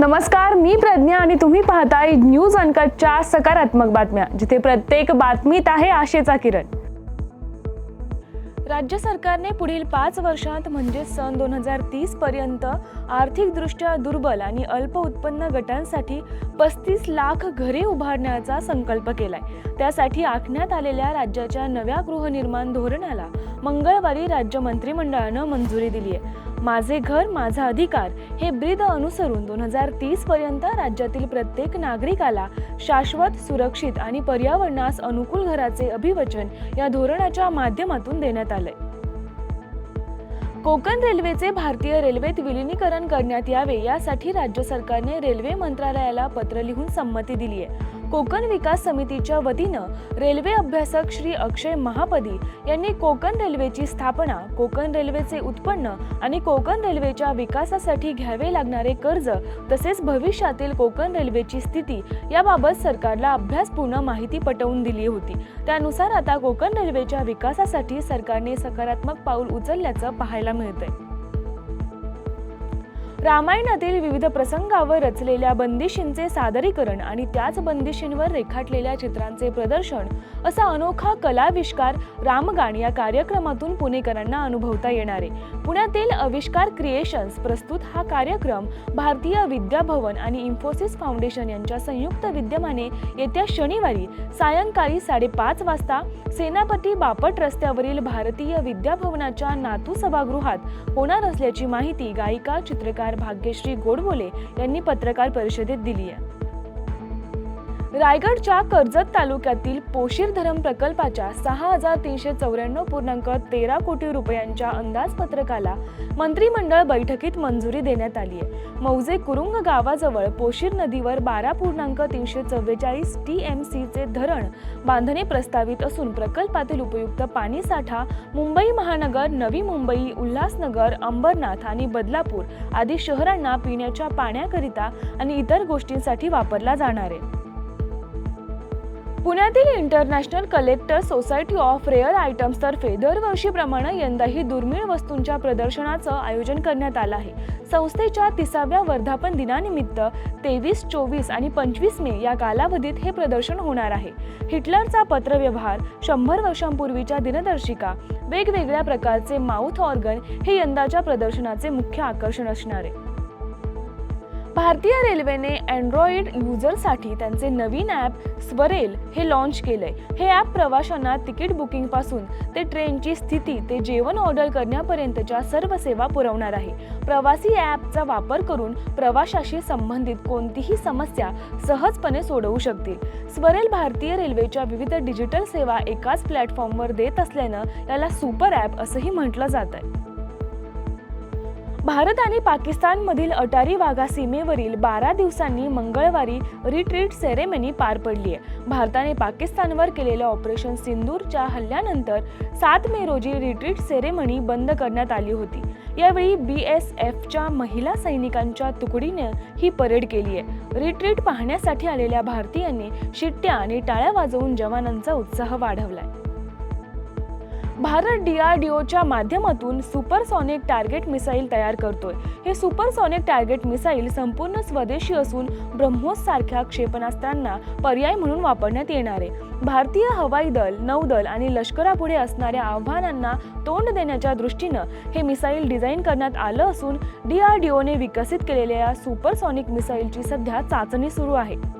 नमस्कार मी प्रज्ञा आणि तुम्ही पाहताय न्यूज अनकटच्या सकारात्मक बातम्या जिथे प्रत्येक बातमीत आहे आशेचा किरण. राज्य सरकारने पुढील पाच वर्षांत म्हणजे सन दोन हजार तीस पर्यंत आर्थिकदृष्ट्या दुर्बल आणि अल्प उत्पन्न गटांसाठी पस्तीस लाख घरे उभारण्याचा संकल्प केलाय. त्यासाठी आखण्यात आलेल्या राज्याच्या नव्या गृहनिर्माण धोरणाला मंगळवारी राज्य मंत्रिमंडळानं मंजुरी दिली आहे माझे घर माझा अधिकार हे ब्रीद अनुसरून दोन हजार तीस पर्यंत राज्यातील प्रत्येक नागरिकाला शाश्वत सुरक्षित आणि पर्यावरणास अनुकूल घराचे अभिवचन या धोरणाच्या माध्यमातून देण्यात आलंय. कोकण रेल्वेचे भारतीय रेल्वेत विलिनीकरण करण्यात यावे यासाठी राज्य सरकारने रेल्वे मंत्रालयाला पत्र लिहून संमती दिली आहे कोकण विकास समितीच्या वतीनं रेल्वे अभ्यासक श्री अक्षय महापदी यांनी कोकण रेल्वेची स्थापना कोकण रेल्वेचे उत्पन्न आणि कोकण रेल्वेच्या विकासासाठी घ्यावे लागणारे कर्ज तसेच भविष्यातील कोकण रेल्वेची स्थिती याबाबत सरकारला अभ्यासपूर्ण माहिती पटवून दिली होती. त्यानुसार आता कोकण रेल्वेच्या विकासासाठी सरकारने सकारात्मक पाऊल उचलल्याचं पाहायला मिळतंय. रामायणातील विविध प्रसंगावर रचलेल्या बंदिशींचे सादरीकरण आणि त्याच बंदिशींवर रेखाटलेल्या चित्रांचे प्रदर्शन असा अनोखा कलाविष्कार रामगाण या कार्यक्रमातून पुणेकरांना अनुभवता येणार. आहे पुण्यातील अविष्कार क्रिएशन्स प्रस्तुत हा कार्यक्रम भारतीय विद्याभवन आणि इन्फोसिस फाउंडेशन यांच्या संयुक्त विद्यमाने येत्या शनिवारी सायंकाळी साडेपाच वाजता सेनापती बापट रस्त्यावरील भारतीय विद्याभवनाच्या नातू सभागृहात होणार असल्याची माहिती गायिका चित्रकार भाग्यश्री गोडबोले यांनी पत्रकार परिषदेत दिली आहे. रायगडच्या कर्जत तालुक्यातील पोशीर धरण प्रकल्पाच्या सहा हजार तीनशे चौऱ्याण्णव पूर्णांक तेरा कोटी रुपयांच्या अंदाजपत्रकाला मंत्रिमंडळ बैठकीत मंजुरी देण्यात आली आहे. मौजे कुरुंग गावाजवळ पोशीर नदीवर बारा पूर्णांक तीनशे चव्वेचाळीस टी एम सीचे धरण बांधणे प्रस्तावित असून प्रकल्पातील उपयुक्त पाणी साठा मुंबई महानगर नवी मुंबई उल्हासनगर अंबरनाथ आणि बदलापूर आदी शहरांना पिण्याच्या पाण्याकरिता आणि इतर गोष्टींसाठी वापरला जाणार आहे. पुण्यातील international collector society of rare आयटम्सतर्फे दरवर्षीप्रमाणे यंदाही दुर्मिळ वस्तूंच्या प्रदर्शनाचं आयोजन करण्यात आलं आहे. संस्थेच्या तिसाव्या वर्धापन दिनानिमित्त तेवीस चोवीस आणि पंचवीस मे या कालावधीत हे प्रदर्शन होणार आहे. हिटलरचा पत्रव्यवहार शंभर वर्षांपूर्वीच्या दिनदर्शिका वेगवेगळ्या प्रकारचे माउथ ऑर्गन हे यंदाच्या प्रदर्शनाचे मुख्य आकर्षण असणार आहे. भारतीय रेल्वेने अँड्रॉइड युजरसाठी त्यांचे नवीन ॲप स्वरेल हे लॉन्च केलंय. हे ॲप प्रवाशांना तिकीट बुकिंगपासून ते ट्रेनची स्थिती ते जेवण ऑर्डर करण्यापर्यंतच्या सर्व सेवा पुरवणार आहे. प्रवासी ॲपचा वापर करून प्रवाशाशी संबंधित कोणतीही समस्या सहजपणे सोडवू शकतील. स्वरेल भारतीय रेल्वेच्या विविध डिजिटल सेवा एकाच प्लॅटफॉर्मवर देत असल्यानं याला सुपर ॲप असंही म्हटलं जात आहे भारत आणि पाकिस्तानमधील अटारी वाघा सीमेवरील बारा दिवसांनी मंगळवारी रिट्रीट सेरेमनी पार पडली आहे भारताने पाकिस्तानवर केलेल्या ऑपरेशन सिंदूरच्या हल्ल्यानंतर सात मे रोजी रिट्रीट सेरेमनी बंद करण्यात आली होती. यावेळी बी एस एफच्या महिला सैनिकांच्या तुकडीने ही परेड केली आहे रिट्रीट पाहण्यासाठी आलेल्या भारतीयांनी शिट्ट्या आणि टाळ्या वाजवून जवानांचा उत्साह वाढवलाय. भारत डीआरडीओच्या माध्यमातून सुपरसॉनिक टार्गेट मिसाईल तयार करतोय. हे सुपरसॉनिक टार्गेट मिसाईल संपूर्ण स्वदेशी असून ब्रह्मोस सारख्या क्षेपणास्त्रांना पर्याय म्हणून वापरण्यात येणार आहे. भारतीय हवाई दल नौदल आणि लष्करापुढे असणाऱ्या आव्हानांना तोंड देण्याच्या दृष्टीनं हे मिसाईल डिझाईन करण्यात आलं असून डीआरडीओने विकसित केलेल्या या सुपरसॉनिक मिसाईलची सध्या चाचणी सुरू आहे.